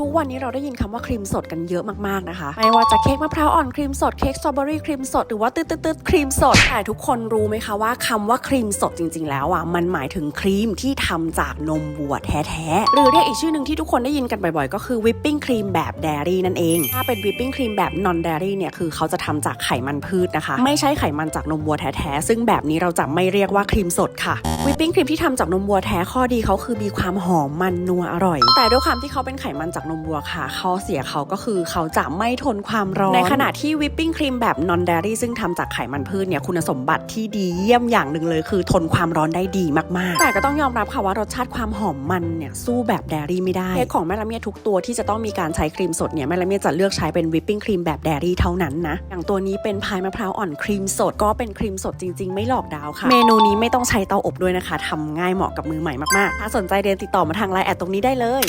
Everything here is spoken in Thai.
ทุกวันนี้เราได้ยินคำว่าครีมสดกันเยอะมากๆนะคะ ไม่ว่าจะเค้กมะพร้าวอ่อนครีมสดเค้กสตรอเบอรี่ครีมสดหรือว่าตืดตืดๆครีมสด แต่ทุกคนรู้ไหมคะว่าคำว่าครีมสดจริง ๆ แล้วอะมันหมายถึงครีมที่ทำจากนมวัวแท้ๆหรือเรียกอีกชื่อหนึ่งที่ทุกคนได้ยินกันบ่อยๆ ก็คือวิปปิ้งครีมแบบเดรี่นั่นเอง ถ้าเป็นวิปปิ้งครีมแบบนอนเดรี่เนี่ยคือเขาจะทำจากไขมันพืชนะคะ ไม่ใช่ไขมันจากนมวัวแท้ๆซึ่งแบบนี้เราจะไม่เรียกว่าครีมสดค่ะวิปปิ้งครีมที่ทำจากนมวัวแท้ข้อดีเขาคือมีความหอมมันนัวอร่อย แต่ด้วยความที่เขาเป็นไขมันจากนมวัวค่ะ ข้อเสียเขาก็คือเขาจะไม่ทนความร้อน ในขณะที่วิปปิ้งครีมแบบนอนเดรี่ซึ่งทำจากไขมันพืชเนี่ยคุณสมบัติที่ดีเยี่ยมอย่างหนึ่งเลย คือทนความร้อนได้ดีมากๆ แต่ก็ต้องยอมรับค่ะว่ารสชาติความหอมมันเนี่ยสู้แบบเดรี่ไม่ได้เค้กของแม่ละเมียทุกตัวที่จะต้องมีการใช้ครีมสดเนี่ยแม่ละเมียจะเลือกใช้เป็นวิปปิ้งครีมแบบเดรี่เท่านั้นนะอย่างตัวนี้เป็นพายมะพร้าวอ่อนครีมสดก็เป็นครีมสดจริง ๆ ไม่หลอกดาวค่ะ เมนูนี้ไม่ต้องใช้เตาอบด้วยนะคะทำง่ายเหมาะกับมือใหม่มากๆถ้าสนใจเรียนติดต่อมาทางไลน์แอดตรงนี้ได้เลย